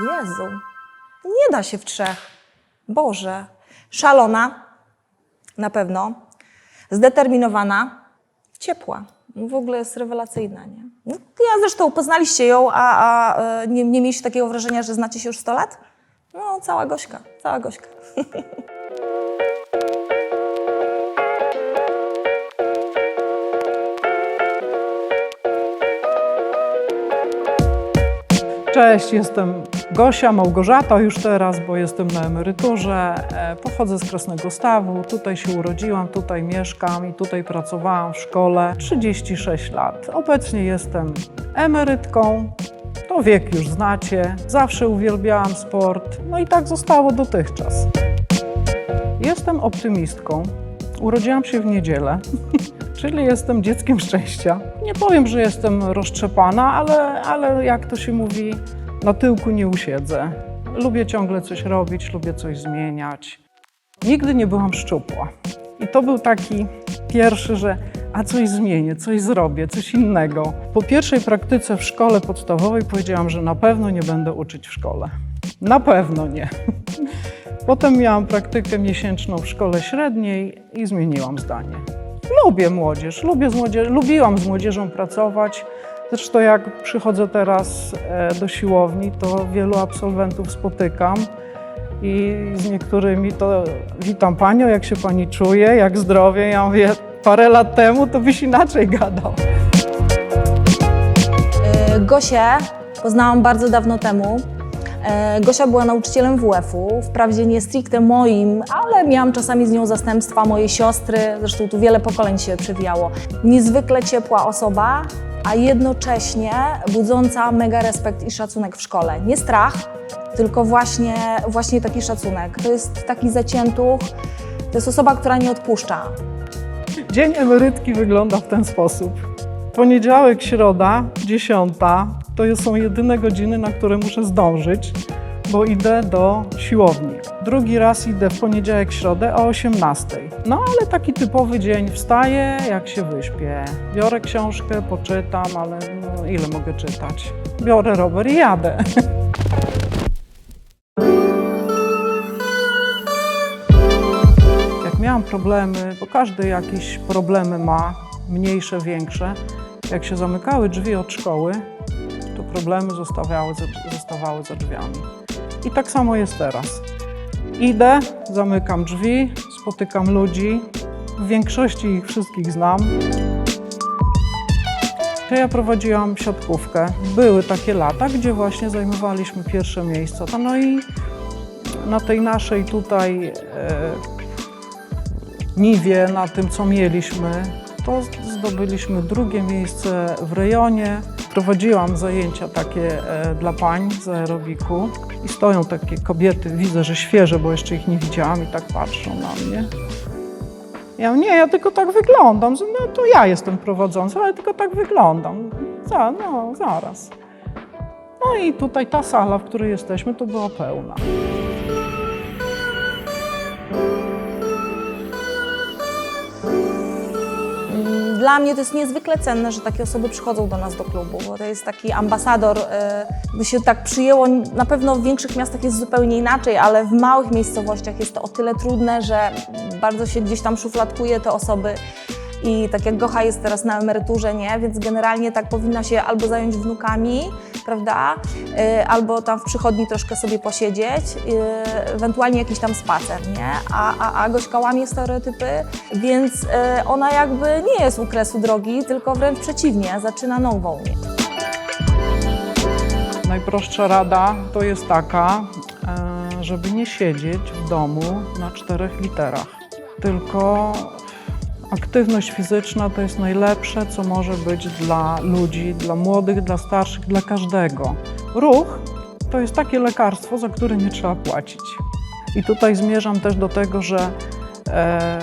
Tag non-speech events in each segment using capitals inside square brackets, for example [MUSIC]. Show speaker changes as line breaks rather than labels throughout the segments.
Jezu, nie da się w trzech. Boże, szalona, na pewno, zdeterminowana, ciepła. W ogóle jest rewelacyjna, nie? No, Ja zresztą poznaliście ją, a, a e, nie, nie mieliście takiego wrażenia, że znacie się już 100 lat? No, cała Gośka, cała Gośka. [LAUGHS]
Cześć, jestem Gosia Małgorzata już teraz, bo jestem na emeryturze. E, Pochodzę z Krasnego Stawu, tutaj się urodziłam, tutaj mieszkam i tutaj pracowałam w szkole 36 lat. Obecnie jestem emerytką, to wiek już znacie, zawsze uwielbiałam sport, no i tak zostało dotychczas. Jestem optymistką, urodziłam się w niedzielę, [LAUGHS] czyli jestem dzieckiem szczęścia. Nie powiem, że jestem roztrzepana, ale, ale jak to się mówi, na tyłku nie usiedzę. Lubię ciągle coś robić, lubię coś zmieniać. Nigdy nie byłam szczupła. I to był taki pierwszy, że a coś zmienię, coś zrobię, coś innego. Po pierwszej praktyce w szkole podstawowej powiedziałam, że na pewno nie będę uczyć w szkole. Na pewno nie. [LAUGHS] Potem miałam praktykę miesięczną w szkole średniej i zmieniłam zdanie. Lubię młodzież, lubię z młodzież, lubiłam z młodzieżą pracować. Zresztą jak przychodzę teraz e, do siłowni, to wielu absolwentów spotykam i z niektórymi to witam Panią, jak się Pani czuje, jak zdrowie. Ja mówię, parę lat temu to byś inaczej gadał.
E, Gosię poznałam bardzo dawno temu. E, Gosia była nauczycielem WF-u, wprawdzie nie stricte moim, ale miałam czasami z nią zastępstwa mojej siostry, zresztą tu wiele pokoleń się przewijało. Niezwykle ciepła osoba, a jednocześnie budząca mega respekt i szacunek w szkole. Nie strach, tylko właśnie, właśnie taki szacunek. To jest taki zaciętuch, to jest osoba, która nie odpuszcza.
Dzień emerytki wygląda w ten sposób. Poniedziałek, środa, dziesiąta to są jedyne godziny, na które muszę zdążyć, bo idę do siłowni. Drugi raz idę w poniedziałek, środę o 18. No ale taki typowy dzień. Wstaję, jak się wyśpię. Biorę książkę, poczytam, ale no, ile mogę czytać? Biorę rower i jadę. [LAUGHS] Jak miałam problemy, bo każdy jakieś problemy ma, mniejsze, większe, jak się zamykały drzwi od szkoły, to problemy zostawały za, zostawały za drzwiami. I tak samo jest teraz. Idę, zamykam drzwi, spotykam ludzi, w większości ich wszystkich znam. Ja prowadziłam siatkówkę. Były takie lata, gdzie właśnie zajmowaliśmy pierwsze miejsca. No i na tej naszej tutaj e, niwie, na tym co mieliśmy, to zdobyliśmy drugie miejsce w rejonie. Prowadziłam zajęcia takie e, dla pań z aerobiku i stoją takie kobiety, widzę, że świeże, bo jeszcze ich nie widziałam i tak patrzą na mnie. Ja nie, ja tylko tak wyglądam. No to ja jestem prowadzący, ale tylko tak wyglądam. Za, no, zaraz. No i tutaj ta sala, w której jesteśmy, to była pełna.
Dla mnie to jest niezwykle cenne, że takie osoby przychodzą do nas do klubu, bo to jest taki ambasador, e, by się tak przyjęło. Na pewno w większych miastach jest zupełnie inaczej, ale w małych miejscowościach jest to o tyle trudne, że bardzo się gdzieś tam szufladkuje te osoby. I tak jak Gocha jest teraz na emeryturze, nie? Więc generalnie tak powinna się albo zająć wnukami, prawda? Y, albo tam w przychodni troszkę sobie posiedzieć, y, ewentualnie jakiś tam spacer, nie? A, a, a Gośka łamie stereotypy, więc y, ona jakby nie jest u kresu drogi, tylko wręcz przeciwnie, zaczyna nową.
Najprostsza rada to jest taka, e, żeby nie siedzieć w domu na czterech literach. Tylko aktywność fizyczna to jest najlepsze, co może być dla ludzi, dla młodych, dla starszych, dla każdego. Ruch to jest takie lekarstwo, za które nie trzeba płacić. I tutaj zmierzam też do tego, że e,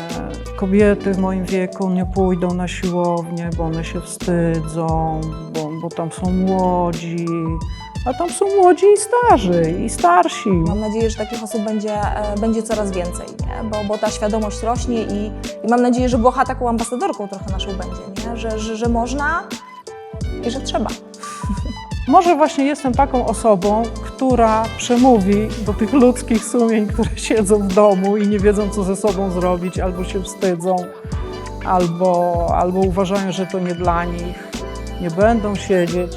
kobiety w moim wieku nie pójdą na siłownię, bo one się wstydzą, bo, bo tam są młodzi, A tam są młodzi i starzy, i starsi.
Mam nadzieję, że takich osób będzie, e, będzie coraz więcej, nie? Bo, bo ta świadomość rośnie i, i mam nadzieję, że Błocha taką ambasadorką trochę naszą będzie, nie? Że, że, że można i że trzeba. [LAUGHS]
Może właśnie jestem taką osobą, która przemówi do tych ludzkich sumień, które siedzą w domu i nie wiedzą, co ze sobą zrobić, albo się wstydzą, albo, albo uważają, że to nie dla nich. Nie będą siedzieć.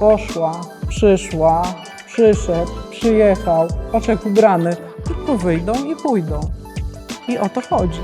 Poszła, przyszła, przyszedł, przyjechał, patrz jak ubrany, tylko wyjdą i pójdą. I o to chodzi.